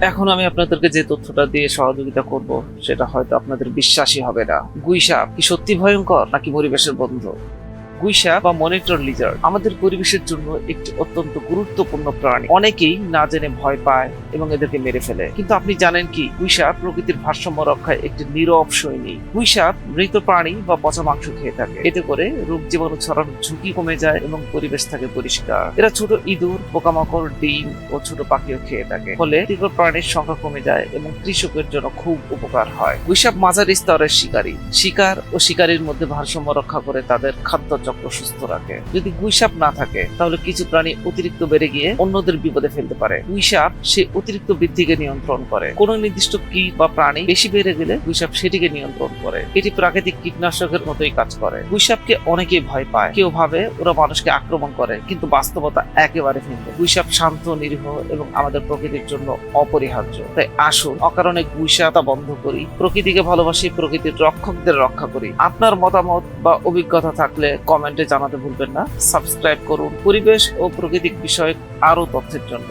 এখন আমি আপনাদেরকে যে তথ্যটা দিয়ে সহযোগিতা করব, সেটা হয়তো আপনাদের বিশ্বাসই হবে না। গুইসাপ কি সত্যি ভয়ঙ্কর, নাকি পরিবেশের বন্ধু? গুইসাপ বা মনিটর লিজার্ড আমাদের পরিবেশের জন্য একটি অত্যন্ত গুরুত্বপূর্ণ প্রাণী। অনেকেই না জেনে ভয় পায় এবং এদেরকে মেরে ফেলে। কিন্তু আপনি জানেন কি গুইসাপ প্রকৃতির ভারসাম্য রক্ষায় একটি নীরব সৈনিক গুইসাপ মৃত প্রাণী বা পচা মাংস খেয়ে থাকে। এতে করে রোগ জীবাণু ছড়ানোর ঝুঁকি কমে যায় এবং পরিবেশ থাকে পরিষ্কার। এরা ছোট ইঁদুর, পোকামাকড়, ডিম ও ছোট পাখিও খেয়ে থাকে। ফলে তীব্র প্রাণীর সংখ্যা কমে যায় এবং কৃষকের জন্য খুব উপকার হয়। গুইসাপ মাঝারি স্তরের শিকারী। শিকার ও শিকারীর মধ্যে ভারসাম্য রক্ষা করে তাদের খাদ্য চক্র সুস্থ রাখে। যদি গুইসাপ না থাকে, তাহলে কিছু প্রাণী অতিরিক্ত বেড়ে গিয়ে অন্যদের বিপদে ফেলতে পারে। গুইসাপ সে অতিরিক্ত বৃদ্ধিকে নিয়ন্ত্রণ করে। কোন নির্দিষ্ট কীট বা প্রাণী বেশি বেড়ে গেলে গুইসাপ সেটিকে নিয়ন্ত্রণ করে। এটি প্রাকৃতিক কীটনাশকের মতোই কাজ করে। গুইসাপকে অনেকেই ভয় পায়। কেউ ভাবে ওরা মানুষকে আক্রমণ করে, কিন্তু বাস্তবতা একেবারে ভিন্ন। গুইসাপ শান্ত, নিরীহ এবং আমাদের প্রকৃতির জন্য অপরিহার্য। তাই আসুন, অকারণে গুইসাতা বন্ধ করি। প্রকৃতিকে ভালোবাসি, প্রকৃতির রক্ষকদের রক্ষা করি। আপনার মতামত বা অভিজ্ঞতা থাকলে কমেন্টে জানাতে ভুলবেন না। সাবস্ক্রাইব করুন। পরিবেশ ও প্রাকৃতিক বিষয়ক আরও তথ্যের জন্য।